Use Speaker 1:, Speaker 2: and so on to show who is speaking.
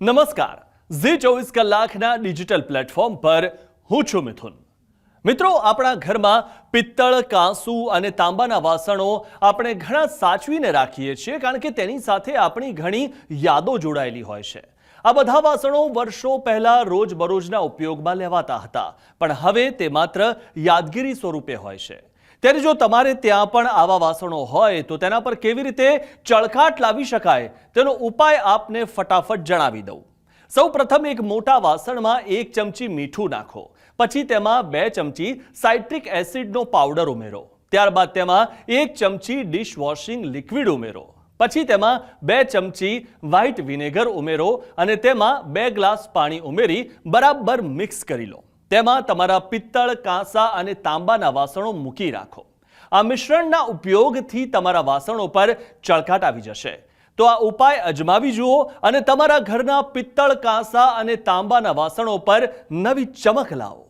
Speaker 1: નમસ્કાર. ઝી ચોવીસ કલાકના ડિજિટલ પ્લેટફોર્મ પર હું છું મિથુન. મિત્રો, આપણા ઘરમાં પિત્તળ, કાંસુ અને તાંબાના વાસણો આપણે ઘણા સાચવીને રાખીએ છીએ કારણ કે તેની સાથે આપણી ઘણી યાદો જોડાયેલી હોય છે. આ બધા વાસણો વર્ષો પહેલા રોજબરોજના ઉપયોગમાં લેવાતા હતા. પણ હવે તે માત્ર યાદગીરી સ્વરૂપે હોય છે. ત્યારે જો તમારે ત્યાં પણ આવા વાસણો હોય, તો તેના પર કેવી રીતે ચળકાટ લાવી શકાય, તેનો ઉપાય આપને ફટાફટ જણાવી દઉં. સૌ પ્રથમ એક મોટા વાસણમાં એક ચમચી મીઠું નાખો. પછી તેમાં બે ચમચી સાઇટ્રિક એસિડનો પાવડર ઉમેરો. ત્યારબાદ તેમાં એક ચમચી ડિશવોશિંગ લિક્વિડ ઉમેરો. પછી તેમાં બે ચમચી વ્હાઇટ વિનેગર ઉમેરો અને તેમાં બે ગ્લાસ પાણી ઉમેરી બરાબર મિક્સ કરી લો. તેમાં તમારા પિત્તળ, કાંસા અને તાંબાના વાસણો મૂકી રાખો. આ મિશ્રણના ઉપયોગથી તમારા વાસણો પર ચળકાટ આવી જશે. તો આ ઉપાય અજમાવી જુઓ અને તમારા ઘરના પિત્તળ, કાંસા અને તાંબાના વાસણો પર નવી ચમક લાવો.